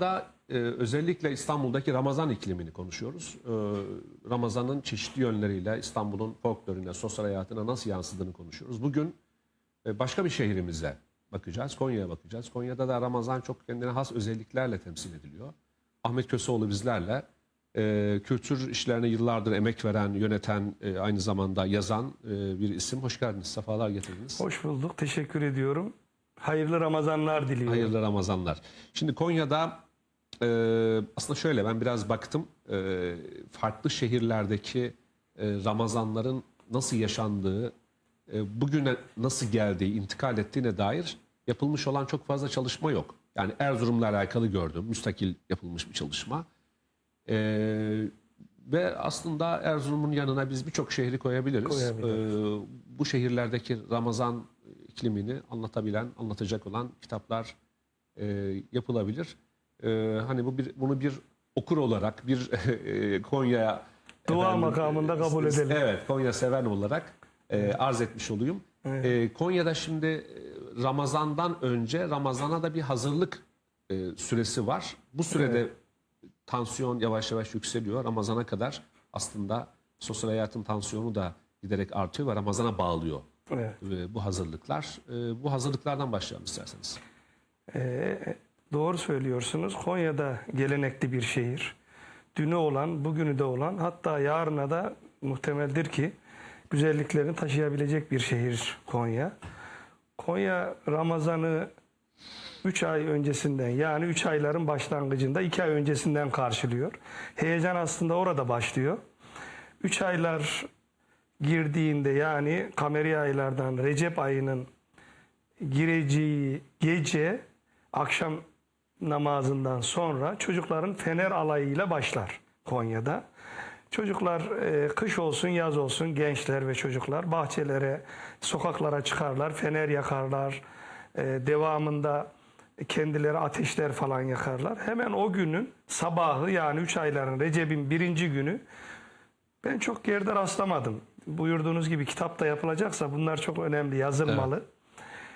Konya'da e, özellikle İstanbul'daki Ramazan iklimini konuşuyoruz. E, Ramazan'ın çeşitli yönleriyle İstanbul'un folklorine, sosyal hayatına nasıl yansıdığını konuşuyoruz. Bugün e, başka bir şehrimize bakacağız. Konya'ya bakacağız. Konya'da da Ramazan çok kendine has özelliklerle temsil ediliyor. Ahmet Köseoğlu bizlerle e, kültür işlerine yıllardır emek veren, yöneten, e, aynı zamanda yazan e, bir isim. Hoş geldiniz, sefalar getirdiniz. Hoş bulduk. Teşekkür ediyorum. Hayırlı Ramazanlar diliyorum. Hayırlı Ramazanlar. Şimdi Konya'da e, aslında şöyle ben biraz baktım e, farklı şehirlerdeki e, Ramazanların nasıl yaşandığı, e, bugüne nasıl geldiği, intikal ettiğine dair yapılmış olan çok fazla çalışma yok. Yani Erzurum'la alakalı gördüm, müstakil yapılmış bir çalışma. E, ve aslında Erzurum'un yanına biz birçok şehri koyabiliriz. Koyabiliriz. E, bu şehirlerdeki Ramazan iklimini anlatabilen, anlatacak olan kitaplar e, yapılabilir. E, hani bu bir bunu bir okur olarak bir e, Konya Dua makamında kabul edelim. Evet, Konya seven olarak e, arz etmiş olayım. E, Konya'da şimdi e, Ramazan'dan önce Ramazan'a da bir hazırlık e, süresi var. Bu sürede tansiyon yavaş yavaş yükseliyor. Ramazan'a kadar aslında sosyal hayatın tansiyonu da giderek artıyor ve Ramazan'a bağlıyor Evet. e, bu hazırlıklar. E, bu hazırlıklardan başlayalım isterseniz. Ee, doğru söylüyorsunuz. Konya'da gelenekli bir şehir. Dünü olan, bugünü de olan, hatta yarına da muhtemeldir ki güzelliklerini taşıyabilecek bir şehir Konya. Konya Ramazan'ı 3 ay öncesinden yani 3 ayların başlangıcında 2 ay öncesinden karşılıyor. Heyecan aslında orada başlıyor. 3 aylar girdiğinde yani kameri aylardan Recep ayının gireceği gece akşam namazından sonra çocukların fener alayıyla başlar Konya'da. Çocuklar e, kış olsun yaz olsun gençler ve çocuklar bahçelere, sokaklara çıkarlar, fener yakarlar. E, devamında kendileri ateşler falan yakarlar. Hemen o günün sabahı yani 3 ayların Recep'in birinci günü ben çok yerde rastlamadım. Buyurduğunuz gibi kitapta yapılacaksa bunlar çok önemli yazılmalı.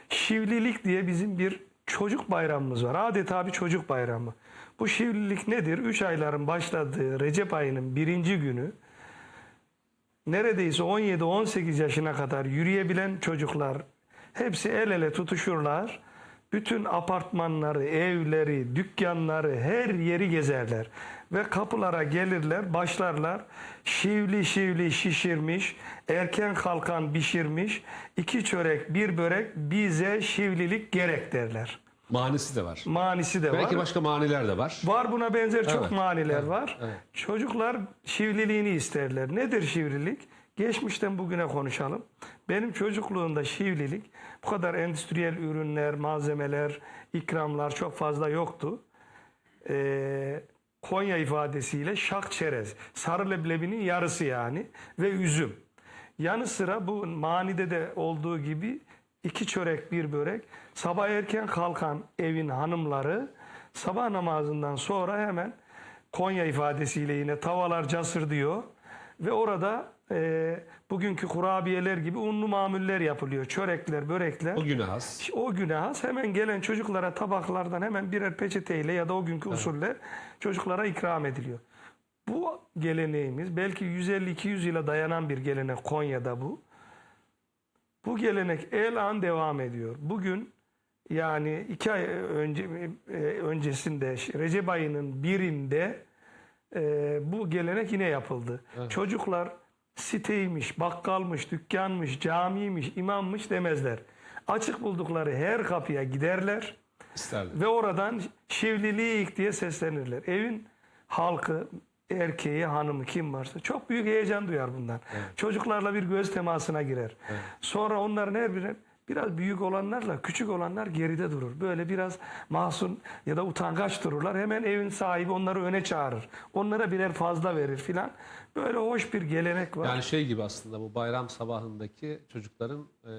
Şivlilik diye bizim bir çocuk bayramımız var. Adeta bir çocuk bayramı. Bu şivlilik nedir? Üç ayların başladığı Recep ayının birinci günü neredeyse 17-18 yaşına kadar yürüyebilen çocuklar hepsi el ele tutuşurlar. Bütün apartmanları, evleri, dükkanları, her yeri gezerler. Ve kapılara gelirler, başlarlar. Şivli şivli şişirmiş, erken kalkan pişirmiş, iki çörek, bir börek bize şivlilik gerek derler. Manisi de var. Manisi de Belki var. başka maniler de var. Var buna benzer çok Evet, maniler evet, var. evet. Çocuklar şivliliğini isterler. Nedir şivlilik? Geçmişten bugüne konuşalım. Benim çocukluğumda şivlilik bu kadar endüstriyel ürünler, malzemeler, ikramlar çok fazla yoktu. Ee, Konya ifadesiyle şak çerez, sarı leblebinin yarısı yani ve üzüm. Yanı sıra bu manide de olduğu gibi iki çörek bir börek. Sabah erken kalkan evin hanımları sabah namazından sonra hemen Konya ifadesiyle yine tavalar casır diyor. Ve orada e, bugünkü kurabiyeler gibi unlu mamuller yapılıyor. Çörekler, börekler. O güne has. O güne has hemen gelen çocuklara tabaklardan hemen birer peçeteyle ya da o günkü usulle çocuklara ikram ediliyor. Bu geleneğimiz belki 150-200 yıla dayanan bir gelenek Konya'da bu. Bu gelenek el an devam ediyor. Bugün yani iki ay önce e, öncesinde Recep ayının birinde e, bu gelenek yine yapıldı. Çocuklar siteymiş, bakkalmış, dükkanmış, camiymiş, imammış demezler. Açık buldukları her kapıya giderler İsterler. ve oradan şivlilik diye seslenirler. Evin halkı, erkeği, hanımı kim varsa çok büyük heyecan duyar bundan. Çocuklarla bir göz temasına girer. Sonra onların her biri biraz büyük olanlarla küçük olanlar geride durur. Böyle biraz mahzun ya da utangaç dururlar. Hemen evin sahibi onları öne çağırır. Onlara birer fazla verir filan. Böyle hoş bir gelenek var. Yani şey gibi aslında bu bayram sabahındaki çocukların e,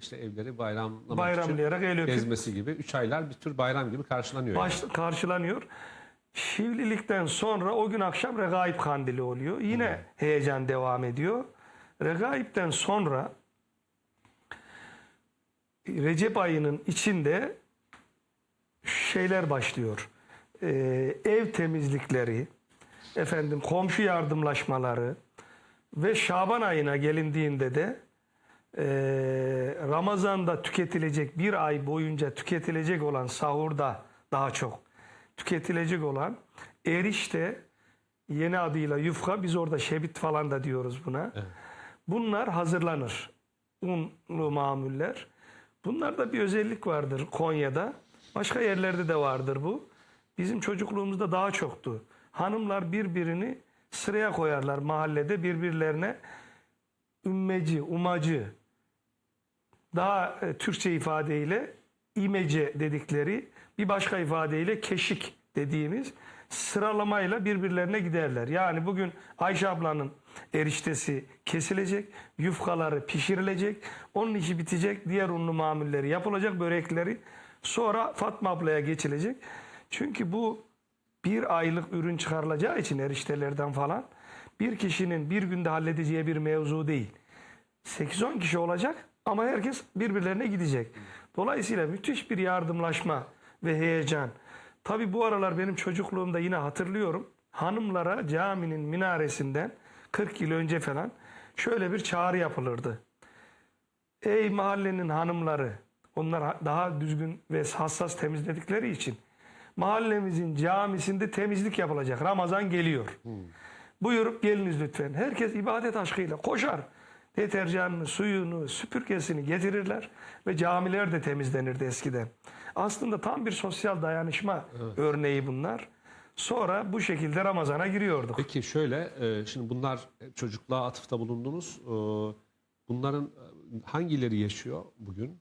işte evleri bayramlamak Bayramlayarak el için öpüp- gezmesi gibi. Üç aylar bir tür bayram gibi karşılanıyor. yani. baş, karşılanıyor. Şivlilikten sonra o gün akşam Regaib Kandili oluyor. Yine heyecan devam ediyor. Regaib'den sonra Recep ayının içinde şeyler başlıyor. e, ev temizlikleri, efendim komşu yardımlaşmaları ve Şaban ayına gelindiğinde de e, Ramazan'da tüketilecek bir ay boyunca tüketilecek olan sahurda daha çok tüketilecek olan erişte yeni adıyla yufka biz orada şebit falan da diyoruz buna. Bunlar hazırlanır. Unlu mamuller. Bunlarda bir özellik vardır Konya'da. Başka yerlerde de vardır bu. Bizim çocukluğumuzda daha çoktu. Hanımlar birbirini sıraya koyarlar mahallede birbirlerine ümmeci, umacı, daha e, Türkçe ifadeyle imece dedikleri bir başka ifadeyle keşik dediğimiz sıralamayla birbirlerine giderler. Yani bugün Ayşe ablanın eriştesi kesilecek, yufkaları pişirilecek, onun işi bitecek, diğer unlu mamulleri yapılacak, börekleri sonra Fatma ablaya geçilecek. Çünkü bu bir aylık ürün çıkarılacağı için eriştelerden falan bir kişinin bir günde halledeceği bir mevzu değil. 8-10 kişi olacak ama herkes birbirlerine gidecek. Dolayısıyla müthiş bir yardımlaşma ve heyecan. Tabi bu aralar benim çocukluğumda yine hatırlıyorum. Hanımlara caminin minaresinden 40 yıl önce falan şöyle bir çağrı yapılırdı. Ey mahallenin hanımları, onlar daha düzgün ve hassas temizledikleri için mahallemizin camisinde temizlik yapılacak. Ramazan geliyor. Buyurup geliniz lütfen. Herkes ibadet aşkıyla koşar. Deterjanını, suyunu, süpürgesini getirirler ve camiler de temizlenirdi eskiden. Aslında tam bir sosyal dayanışma örneği bunlar. Sonra bu şekilde Ramazan'a giriyorduk. Peki şöyle, e, şimdi bunlar çocukluğa atıfta bulundunuz. E, Bunların e, hangileri yaşıyor bugün?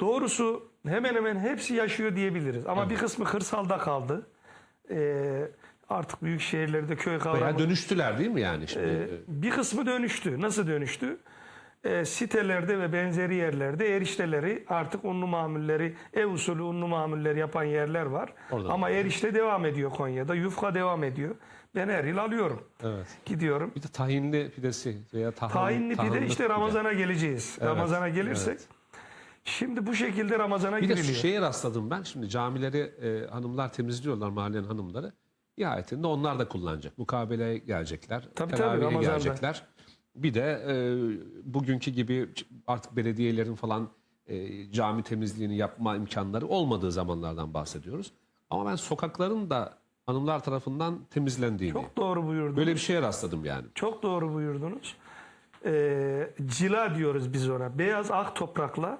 Doğrusu hemen hemen hepsi yaşıyor diyebiliriz. Ama bir kısmı kırsalda kaldı. Ee, artık büyük şehirlerde köy kavramı... Veya dönüştüler değil mi yani şimdi? Ee, bir kısmı dönüştü. Nasıl dönüştü? Ee, sitelerde ve benzeri yerlerde erişteleri artık unlu mamulleri, ev usulü unlu mamulleri yapan yerler var. Orada Ama da. erişte devam ediyor Konya'da. Yufka devam ediyor. Ben her yıl alıyorum. Evet. Gidiyorum. Bir de tahinli pidesi veya tahan, Tahinli pide tahanlı işte pide. Ramazan'a geleceğiz. Ramazan'a gelirsek. evet. Şimdi bu şekilde Ramazan'a Bir de giriliyor. şeye rastladım ben. Şimdi camileri e, hanımlar temizliyorlar mahallenin hanımları. Nihayetinde onlar da kullanacak. Mukabeleye gelecekler. Tabii, teravihe tabii, Ramazan'da. gelecekler. Bir de e, bugünkü gibi artık belediyelerin falan e, cami temizliğini yapma imkanları olmadığı zamanlardan bahsediyoruz. Ama ben sokakların da hanımlar tarafından temizlendiğini, Çok doğru buyurdunuz. böyle bir şeye rastladım yani. Çok doğru buyurdunuz. Ee, cila diyoruz biz ona. Beyaz ak toprakla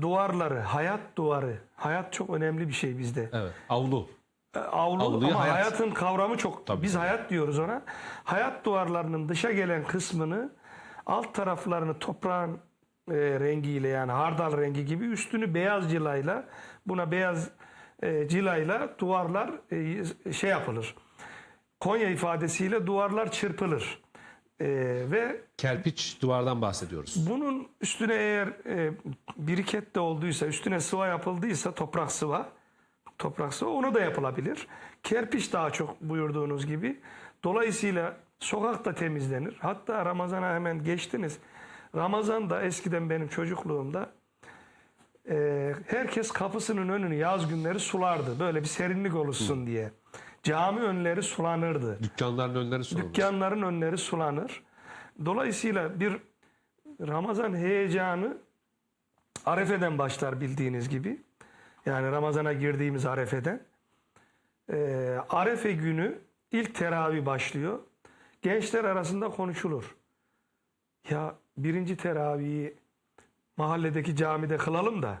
duvarları, hayat duvarı. Hayat çok önemli bir şey bizde. Evet. Avlu. Ee, Avlu Avluya ama hayat. hayatın kavramı çok. Tabii, biz tabii. hayat diyoruz ona. Hayat duvarlarının dışa gelen kısmını alt taraflarını toprağın e, rengiyle yani hardal rengi gibi üstünü beyaz cilayla buna beyaz e, cilayla duvarlar e, şey yapılır. Konya ifadesiyle duvarlar çırpılır. E, ve Kerpiç duvardan bahsediyoruz. bunun üstüne eğer e, biriket de olduysa, üstüne sıva yapıldıysa toprak sıva, toprak sıva onu da yapılabilir. Kerpiç daha çok buyurduğunuz gibi. Dolayısıyla sokak da temizlenir. Hatta Ramazan'a hemen geçtiniz. Ramazan'da eskiden benim çocukluğumda e, herkes kapısının önünü yaz günleri sulardı. Böyle bir serinlik oluşsun diye. Cami önleri sulanırdı. Dükkanların önleri sorulmuş. Dükkanların önleri sulanır. Dolayısıyla bir Ramazan heyecanı Arefe'den başlar bildiğiniz gibi. Yani Ramazan'a girdiğimiz Arefe'den. Ee, Arefe günü ilk teravih başlıyor. Gençler arasında konuşulur. Ya birinci teravihi mahalledeki camide kılalım da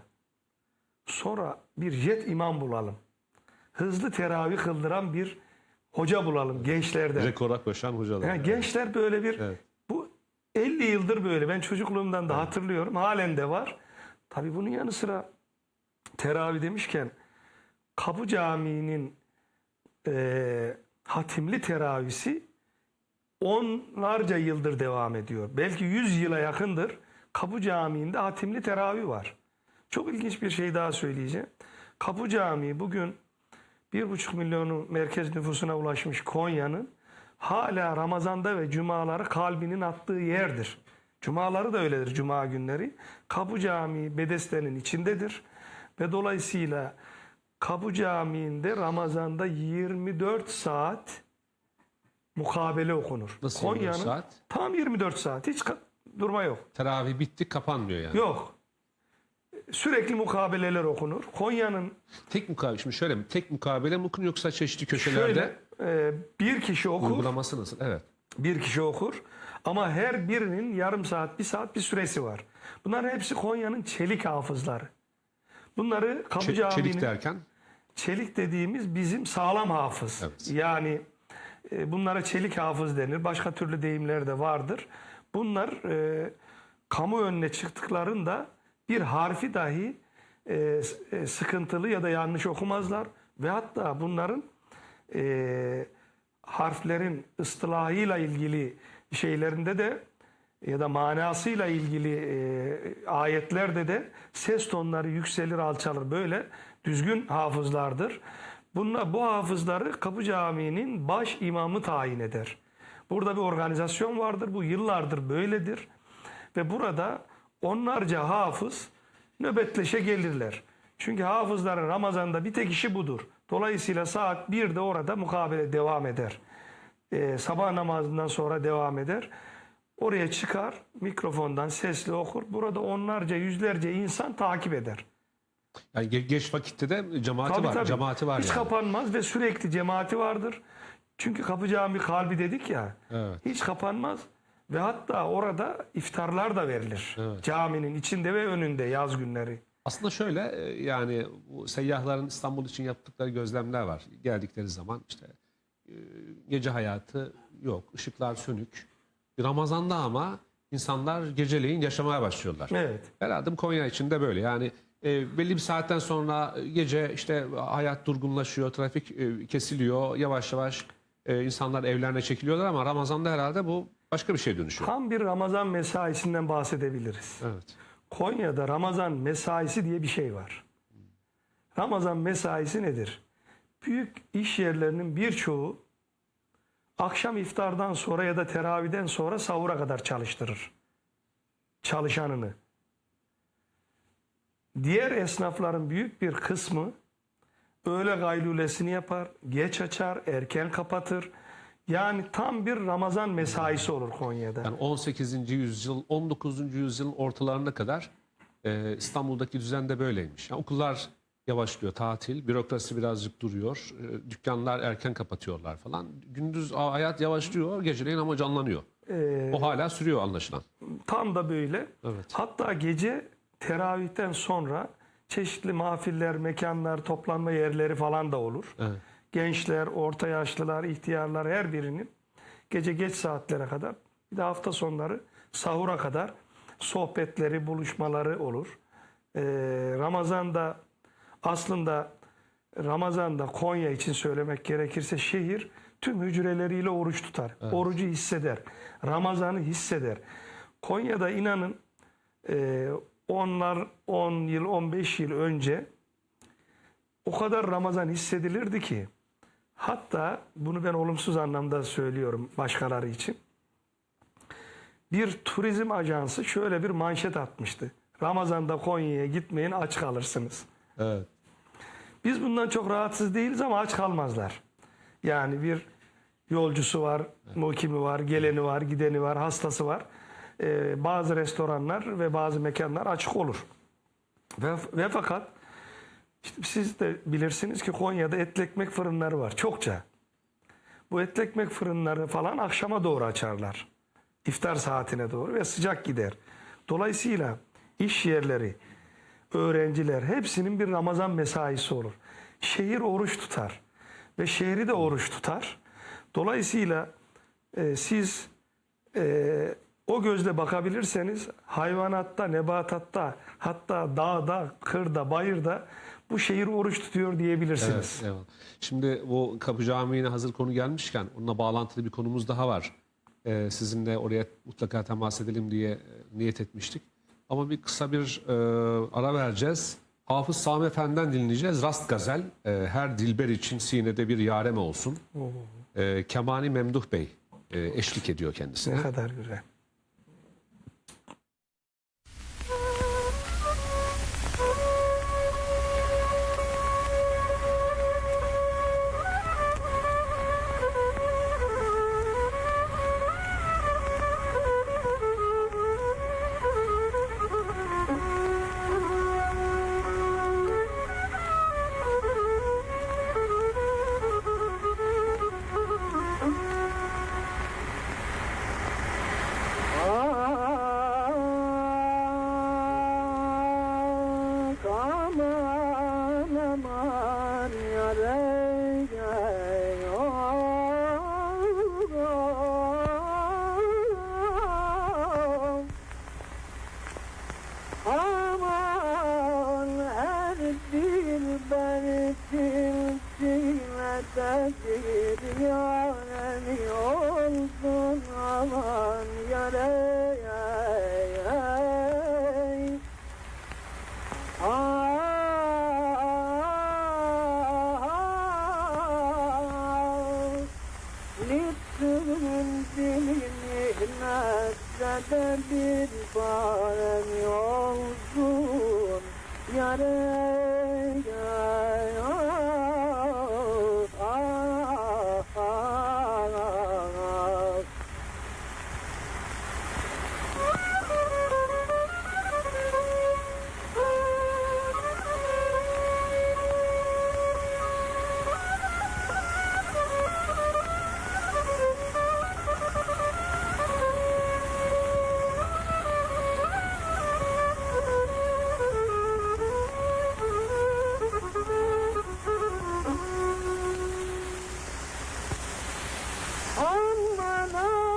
sonra bir jet imam bulalım. Hızlı teravih kıldıran bir hoca bulalım gençlerden. Rekora koşan hocalar. Yani gençler böyle bir Evet. bu 50 yıldır böyle. Ben çocukluğumdan da hatırlıyorum. Halen de var. Tabii bunun yanı sıra teravih demişken Kapı Camii'nin e, hatimli teravisi onlarca yıldır devam ediyor. Belki 100 yıla yakındır Kapı Camii'nde hatimli teravih var. Çok ilginç bir şey daha söyleyeceğim. Kapı Camii bugün 1,5 milyonu merkez nüfusuna ulaşmış Konya'nın hala Ramazan'da ve cumaları kalbinin attığı yerdir. Cumaları da öyledir cuma günleri. Kapı Camii Bedesten'in içindedir ve dolayısıyla Kapı Camii'nde Ramazan'da 24 saat mukabele okunur. Nasıl 24 saat? Tam 24 saat. Hiç ka- durma yok. Teravih bitti kapanmıyor yani. Yok. Sürekli mukabeleler okunur. Konya'nın Tek mukabele, şimdi şöyle mi? Tek mukabele mi okunur yoksa çeşitli köşelerde şöyle e, bir kişi okur, uygulaması nasıl? Evet. bir kişi okur. Ama her birinin yarım saat, bir saat bir süresi var. Bunların hepsi Konya'nın çelik hafızları. Bunları Çe- Camii'nin çelik derken çelik dediğimiz bizim sağlam hafız. Evet. Yani e, bunlara çelik hafız denir. Başka türlü deyimler de vardır. Bunlar e, kamu önüne çıktıklarında bir harfi dahi e, e, sıkıntılı ya da yanlış okumazlar ve hatta bunların e, harflerin ıstılahıyla ilgili şeylerinde de ya da manasıyla ilgili e, ayetlerde de ses tonları yükselir alçalır böyle düzgün hafızlardır. Bunlar, bu hafızları Kapı Camii'nin baş imamı tayin eder. Burada bir organizasyon vardır. Bu yıllardır böyledir. Ve burada onlarca hafız nöbetleşe gelirler. Çünkü hafızların Ramazan'da bir tek işi budur. Dolayısıyla saat 1'de orada mukabele devam eder. Ee, sabah namazından sonra devam eder. Oraya çıkar, mikrofondan sesli okur. Burada onlarca, yüzlerce insan takip eder. yani ge- geç vakitte de cemaati Tabii, var. tabii. Cemaati var Hiç yani. kapanmaz ve sürekli cemaati vardır. Çünkü kapı cami kalbi dedik ya. Evet. Hiç kapanmaz. Ve hatta orada iftarlar da verilir. Evet. Caminin içinde ve önünde yaz günleri. Aslında şöyle e, yani bu seyyahların İstanbul için yaptıkları gözlemler var. Geldikleri zaman işte e, gece hayatı yok, ışıklar sönük. Ramazan'da ama insanlar geceleyin yaşamaya başlıyorlar. Evet. Herhalde Konya için de böyle. Yani e, belli bir saatten sonra gece işte hayat durgunlaşıyor, trafik e, kesiliyor, yavaş yavaş e, insanlar evlerine çekiliyorlar ama Ramazan'da herhalde bu başka bir şey dönüşüyor. Tam bir Ramazan mesaisinden bahsedebiliriz. Evet. Konya'da Ramazan mesaisi diye bir şey var. Ramazan mesaisi nedir? Büyük iş yerlerinin birçoğu akşam iftardan sonra ya da teraviden sonra sahura kadar çalıştırır. Çalışanını. Diğer esnafların büyük bir kısmı öğle gaylulesini yapar, geç açar, erken kapatır. Yani tam bir Ramazan mesaisi olur Konya'da. Yani 18. yüzyıl, 19. yüzyılın ortalarına kadar e, İstanbul'daki düzen de böyleymiş. Yani okullar yavaşlıyor, tatil, bürokrasi birazcık duruyor, e, dükkanlar erken kapatıyorlar falan. Gündüz hayat yavaşlıyor, geceleyin ama canlanıyor. Ee, O hala sürüyor anlaşılan. Tam da böyle. Evet. Hatta gece teravihten sonra çeşitli mahfiller, mekanlar, toplanma yerleri falan da olur. Evet. Gençler, orta yaşlılar, ihtiyarlar her birinin gece geç saatlere kadar bir de hafta sonları sahura kadar sohbetleri, buluşmaları olur. Ee, Ramazan'da aslında Ramazan'da Konya için söylemek gerekirse şehir tüm hücreleriyle oruç tutar. Orucu hisseder. Ramazan'ı hisseder. Konya'da inanın e, onlar 10 yıl 15 yıl önce o kadar Ramazan hissedilirdi ki hatta bunu ben olumsuz anlamda söylüyorum başkaları için. Bir turizm ajansı şöyle bir manşet atmıştı. Ramazan'da Konya'ya gitmeyin aç kalırsınız. Evet. Biz bundan çok rahatsız değiliz ama aç kalmazlar. Yani bir yolcusu var, mukimi var, geleni var, gideni var, hastası var. Ee, bazı restoranlar ve bazı mekanlar açık olur. Ve, ve fakat işte siz de bilirsiniz ki Konya'da etli ekmek fırınları var çokça. Bu etli ekmek fırınları falan akşama doğru açarlar. İftar saatine doğru ve sıcak gider. Dolayısıyla iş yerleri, öğrenciler hepsinin bir Ramazan mesaisi olur. Şehir oruç tutar ve şehri de oruç tutar. Dolayısıyla e, siz e, o gözle bakabilirseniz hayvanatta, nebatatta, hatta dağda, kırda, bayırda bu şehir oruç tutuyor diyebilirsiniz. Evet, eyvallah. Şimdi bu Kapı Camii'ne hazır konu gelmişken onunla bağlantılı bir konumuz daha var. Ee, sizinle oraya mutlaka temas edelim diye e, niyet etmiştik. Ama bir kısa bir e, ara vereceğiz. Hafız Sami Efendi'den dinleyeceğiz. Rast Gazel. e, her dilber için sinede bir yarem olsun. E, Kemani Memduh Bey e, eşlik ediyor kendisine. Ne kadar güzel. on my mind.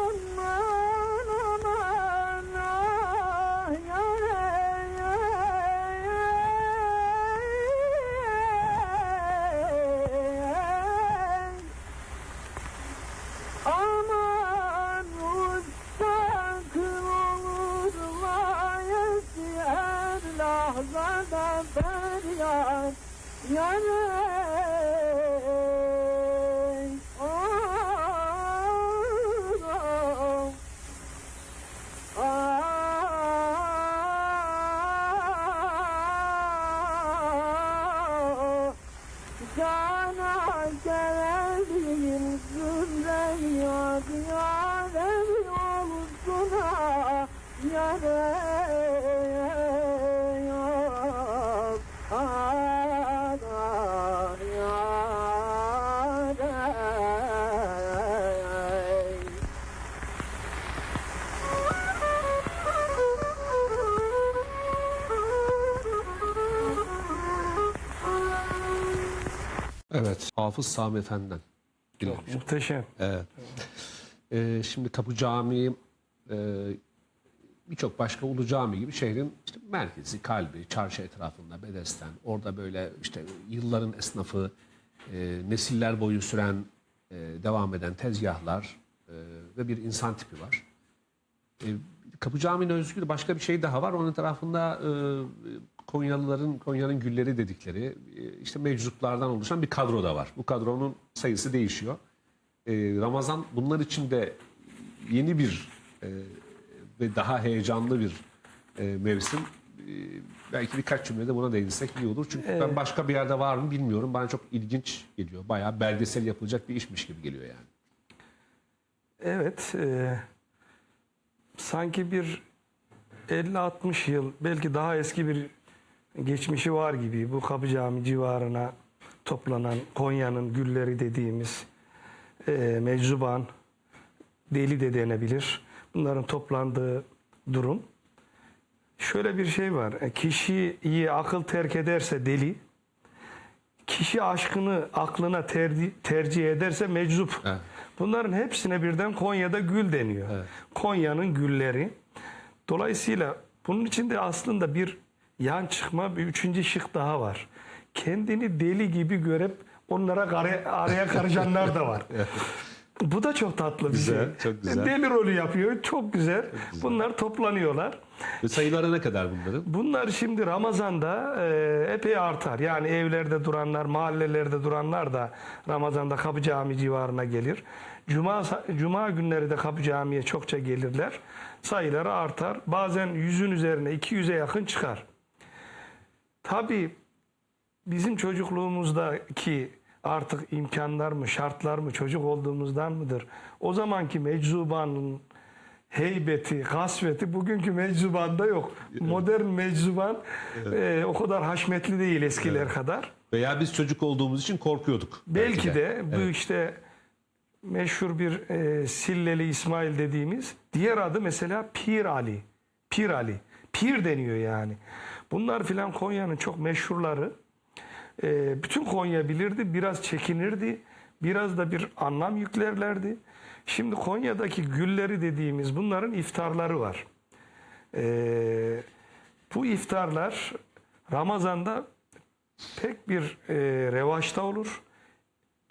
Hafız Sami Efendi'den dinlemiş. Muhteşem. Evet. Ee, şimdi Kapı Camii e, birçok başka ulu cami gibi şehrin işte merkezi, kalbi, çarşı etrafında Bedesten. Orada böyle işte yılların esnafı, e, nesiller boyu süren, e, devam eden tezgahlar e, ve bir insan tipi var. E, Kapı Camii'ne özgü başka bir şey daha var. Onun tarafında e, Konyalıların, Konya'nın gülleri dedikleri e, işte meczuplardan oluşan bir kadro da var. Bu kadronun sayısı değişiyor. E, Ramazan bunlar için de yeni bir e, ve daha heyecanlı bir e, mevsim. E, belki birkaç cümlede buna değinsek iyi olur. Çünkü ben başka bir yerde var mı bilmiyorum. Bana çok ilginç geliyor. Bayağı belgesel yapılacak bir işmiş gibi geliyor yani. Evet. e, sanki bir 50-60 yıl belki daha eski bir geçmişi var gibi bu Kapı Cami civarına toplanan Konya'nın gülleri dediğimiz e, meczuban, deli de denebilir. Bunların toplandığı durum. Şöyle bir şey var. E, Kişiyi akıl terk ederse deli, kişi aşkını aklına terdi- tercih ederse meczup. Evet. Bunların hepsine birden Konya'da gül deniyor. Evet. Konya'nın gülleri. Dolayısıyla bunun içinde aslında bir yan çıkma bir üçüncü şık daha var. Kendini deli gibi görüp onlara kare- araya karışanlar da var. Bu da çok tatlı bir Güzel, şey. çok güzel. Deli rolü yapıyor. Çok güzel. Bunlar toplanıyorlar. Ve sayıları ne kadar bunların? Bunlar şimdi Ramazan'da e, epey artar. Yani evlerde duranlar, mahallelerde duranlar da Ramazan'da Kapı Cami civarına gelir. Cuma Cuma günleri de Kapı Cami'ye çokça gelirler. Sayıları artar. Bazen yüzün üzerine 200'e yakın çıkar. Tabii bizim çocukluğumuzdaki artık imkanlar mı, şartlar mı, çocuk olduğumuzdan mıdır? O zamanki meczubanın heybeti, kasveti bugünkü meczubanda yok. Modern meczuban e, o kadar haşmetli değil eskiler kadar. Veya biz çocuk olduğumuz için korkuyorduk. Belki de bu Evet. işte meşhur bir e, Silleli İsmail dediğimiz diğer adı mesela Pir Ali. Pir Ali. Pir deniyor yani. Bunlar filan Konya'nın çok meşhurları. E, bütün Konya bilirdi. Biraz çekinirdi. Biraz da bir anlam yüklerlerdi. Şimdi Konya'daki gülleri dediğimiz bunların iftarları var. E, bu iftarlar Ramazan'da pek bir e, revaçta olur.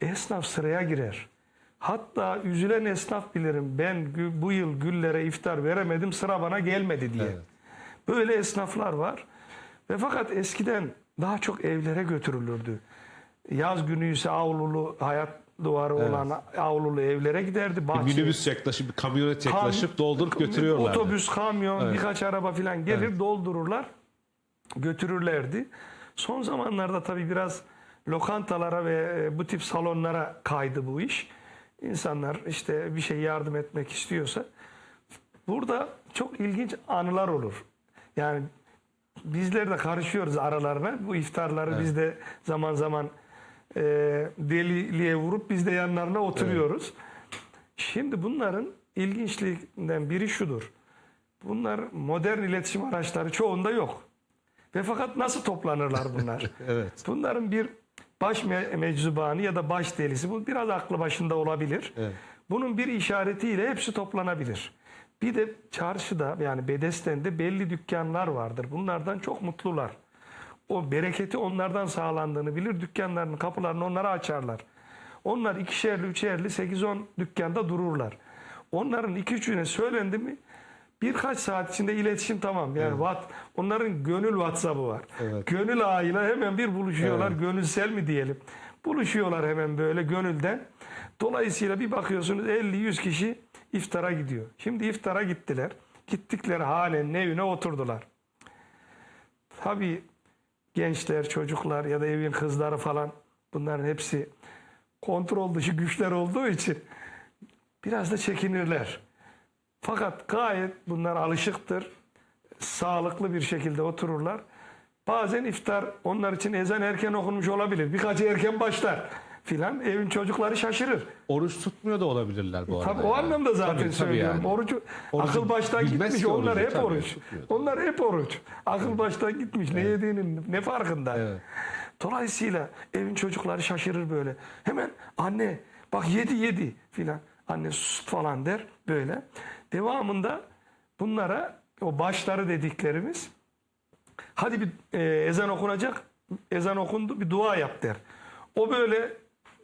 Esnaf sıraya girer. Hatta üzülen esnaf bilirim ben bu yıl güllere iftar veremedim sıra bana gelmedi diye. Evet. Böyle esnaflar var. Ve fakat eskiden daha çok evlere götürülürdü. Yaz günü ise avlulu hayat duvarı olan avlulu evlere giderdi. Bir bahçeye. minibüs yaklaşıp, kamyonet Kam- yaklaşıp doldurup götürüyorlar. Otobüs, kamyon, Evet. birkaç araba falan gelir Evet. doldururlar, götürürlerdi. Son zamanlarda tabii biraz lokantalara ve e, bu tip salonlara kaydı bu iş. İnsanlar işte bir şey yardım etmek istiyorsa burada çok ilginç anılar olur. Yani bizler de karışıyoruz aralarına. Bu iftarları biz de zaman zaman e, deliliğe vurup biz de yanlarına oturuyoruz. Şimdi bunların ilginçliğinden biri şudur. Bunlar modern iletişim araçları çoğunda yok. Ve fakat nasıl toplanırlar bunlar? Evet. Bunların bir baş me- meczubanı ya da baş delisi bu biraz aklı başında olabilir. Evet. Bunun bir işaretiyle hepsi toplanabilir. Bir de çarşıda yani Bedesten'de belli dükkanlar vardır. Bunlardan çok mutlular. O bereketi onlardan sağlandığını bilir. Dükkanlarının kapılarını onlara açarlar. Onlar ikişerli, üçerli, 8-10 dükkanda dururlar. Onların iki üçüne söylendi mi birkaç saat içinde iletişim tamam. Yani what, onların gönül WhatsApp'ı var. Evet. Gönül ağıyla hemen bir buluşuyorlar. Gönülsel mi diyelim. Buluşuyorlar hemen böyle gönülden. Dolayısıyla bir bakıyorsunuz 50-100 kişi iftara gidiyor. Şimdi iftara gittiler. Gittikleri hanenin evine oturdular. Tabii gençler, çocuklar ya da evin kızları falan bunların hepsi kontrol dışı güçler olduğu için biraz da çekinirler. Fakat gayet bunlar alışıktır. Sağlıklı bir şekilde otururlar. Bazen iftar onlar için ezan erken okunmuş olabilir. Birkaçı erken başlar filan. Evin çocukları şaşırır. Oruç tutmuyor da olabilirler bu arada. Tabii o anlamda zaten Tabii, tabii söylüyorum. yani. Orucu, Orucu akıl baştan gitmiş. ki Onlar hep tabii, oruç. tutmuyor. Onlar hep oruç. Akıl baştan gitmiş. Ne yediğinin ne farkında. Evet. Dolayısıyla evin çocukları şaşırır böyle. Hemen anne bak yedi yedi filan. Anne sus falan der böyle. Devamında bunlara o başları dediklerimiz hadi bir e, ezan okunacak. Ezan okundu bir dua yap der. O böyle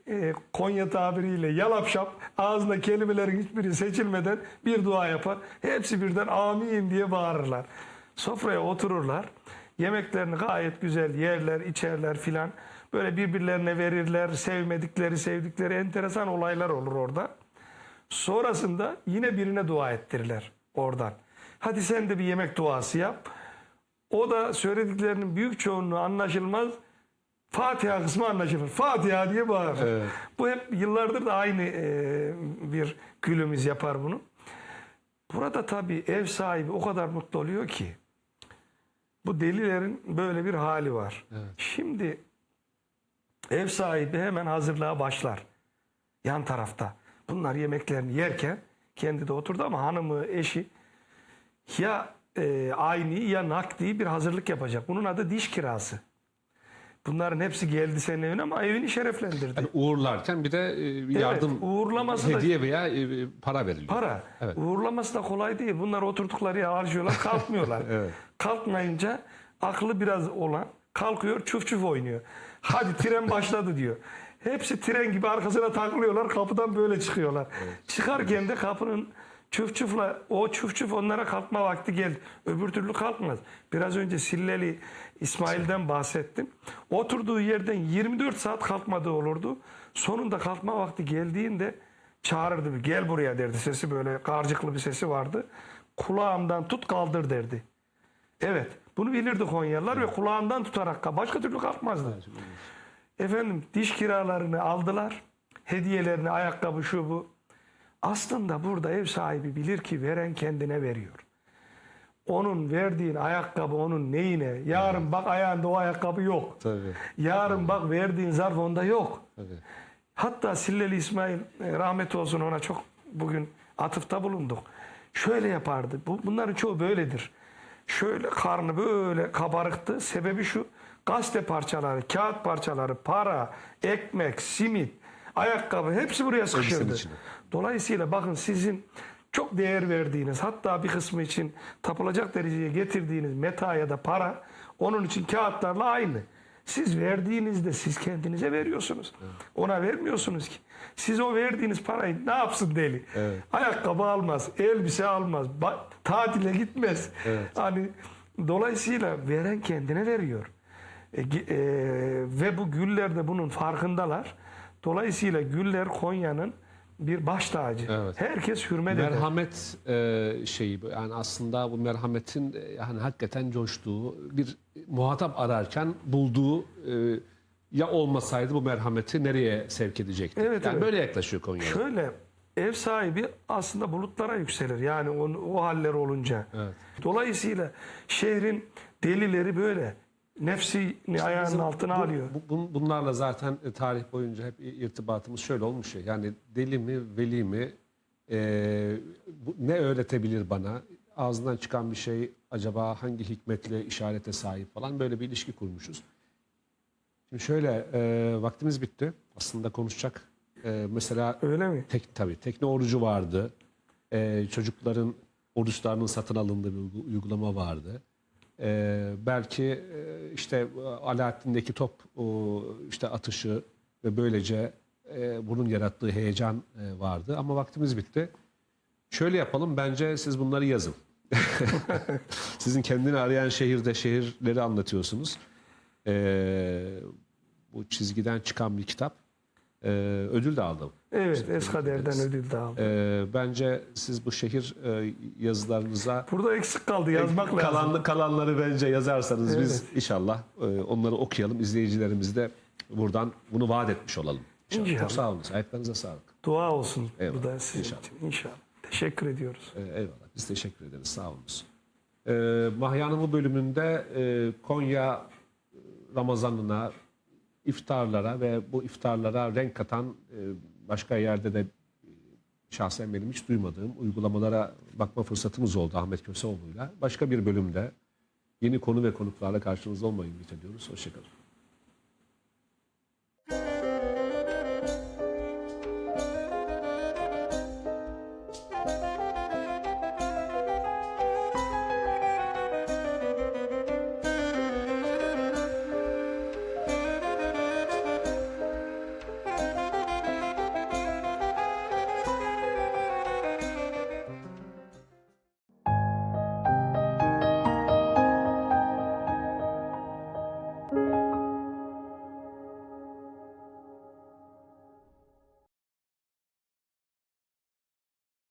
e, Konya tabiriyle yalap şap ağzında kelimelerin hiçbiri seçilmeden bir dua yapar. Hepsi birden amin diye bağırırlar. Sofraya otururlar. Yemeklerini gayet güzel yerler, içerler filan. Böyle birbirlerine verirler. Sevmedikleri, sevdikleri enteresan olaylar olur orada. Sonrasında yine birine dua ettirirler oradan. Hadi sen de bir yemek duası yap. O da söylediklerinin büyük çoğunluğu anlaşılmaz. Fatiha kısmı anlaşılır. Fatiha diye bağırır. Evet. Bu hep yıllardır da aynı e, bir gülümüz yapar bunu. Burada tabii ev sahibi o kadar mutlu oluyor ki. Bu delilerin böyle bir hali var. Şimdi ev sahibi hemen hazırlığa başlar. Yan tarafta. Bunlar yemeklerini yerken kendi de oturdu ama hanımı, eşi ya e, aynı ya nakdi bir hazırlık yapacak. Bunun adı diş kirası. Bunların hepsi geldi senin evine ama evini şereflendirdi. Yani uğurlarken bir de e, yardım uğurlaması da- hediye veya e, para veriliyor. Para. Evet. Uğurlaması da kolay değil. Bunlar oturdukları yere harcıyorlar, kalkmıyorlar. Evet. Kalkmayınca aklı biraz olan kalkıyor, çuf çuf oynuyor. Hadi tren başladı diyor. Hepsi tren gibi arkasına takılıyorlar, kapıdan böyle çıkıyorlar. Çıkarken de kapının çuf çufla, o çuf çuf onlara kalkma vakti geldi. Öbür türlü kalkmaz. Biraz önce Silleli İsmail'den bahsettim. Oturduğu yerden 24 saat kalkmadığı olurdu. Sonunda kalkma vakti geldiğinde çağırırdı. Gel buraya derdi. Sesi böyle karcıklı bir sesi vardı. Kulağımdan tut kaldır derdi. Evet. Bunu bilirdi Konyalılar ve kulağından tutarak başka türlü kalkmazdı. Efendim diş kiralarını aldılar. Hediyelerini, ayakkabı şu bu. Aslında burada ev sahibi bilir ki veren kendine veriyor. Onun verdiğin ayakkabı onun neyine? Yarın bak ayağında o ayakkabı yok. Tabii. Yarın bak verdiğin zarf onda yok. Tabii. Hatta Silleli İsmail e, rahmet olsun ona çok bugün atıfta bulunduk. Şöyle yapardı. Bu, bunların çoğu böyledir. Şöyle karnı böyle kabarıktı. Sebebi şu. Gazete parçaları, kağıt parçaları, para, ekmek, simit, ayakkabı hepsi buraya sıkışırdı. Dolayısıyla bakın sizin çok değer verdiğiniz hatta bir kısmı için tapılacak dereceye getirdiğiniz meta ya da para onun için kağıtlarla aynı. Siz verdiğinizde siz kendinize veriyorsunuz. Ona vermiyorsunuz ki. Siz o verdiğiniz parayı ne yapsın deli? Evet. Ayakkabı almaz, elbise almaz, tatile gitmez. Hani dolayısıyla veren kendine veriyor. E, e, ve bu güller de bunun farkındalar. Dolayısıyla güller Konya'nın bir baş tacı. Evet. Herkes hürmet eder. merhamet e, şeyi yani aslında bu merhametin e, yani hakikaten coştuğu bir muhatap ararken bulduğu e, ya olmasaydı bu merhameti nereye sevk edecekti? Evet, yani evet. böyle yaklaşıyor Konya'ya. Şöyle ev sahibi aslında bulutlara yükselir. Yani o, o haller olunca. Evet. Dolayısıyla şehrin delileri böyle. Nefsini ayağının Bizim altına bu- alıyor. bu- bun- bunlarla zaten e, tarih boyunca hep irtibatımız şöyle olmuş ya. Yani deli mi, veli mi, e, bu, ne öğretebilir bana? Ağzından çıkan bir şey acaba hangi hikmetle işarete sahip falan böyle bir ilişki kurmuşuz. Şimdi şöyle e, vaktimiz bitti. Aslında konuşacak. E, mesela Öyle mi? tek tabii tekne orucu vardı. E, çocukların oruçlarının satın alındığı bir uygu- uygulama vardı. E, belki e, işte Alaaddin'deki top işte atışı ve böylece e, bunun yarattığı heyecan e, vardı. Ama vaktimiz bitti. Şöyle yapalım. Bence siz bunları yazın. Sizin kendini arayan şehirde şehirleri anlatıyorsunuz. E, bu çizgiden çıkan bir kitap. E, ödül de aldım. Evet, Eskader'den ödül de aldı. Ee, bence siz bu şehir e, yazılarınıza Burada eksik kaldı yazmak lazım. kalan, kalanları bence yazarsanız biz Evet. inşallah e, onları okuyalım. İzleyicilerimiz de buradan bunu vaat etmiş olalım. İnşallah. İnşallah. Çok sağ olun. Ayaklarınıza sağlık. Dua olsun Eyvallah, burada sizin inşallah. için. İnşallah. Teşekkür ediyoruz. Ee, eyvallah. Biz teşekkür ederiz. Sağ olunuz. Ee, Mahyanı bu bölümünde e, Konya Ramazanına, iftarlara ve bu iftarlara renk katan e, başka yerde de e, şahsen benim hiç duymadığım uygulamalara bakma fırsatımız oldu Ahmet Köseoğlu'yla. Başka bir bölümde yeni konu ve konuklarla karşınızda olmayı ümit ediyoruz. Hoşçakalın.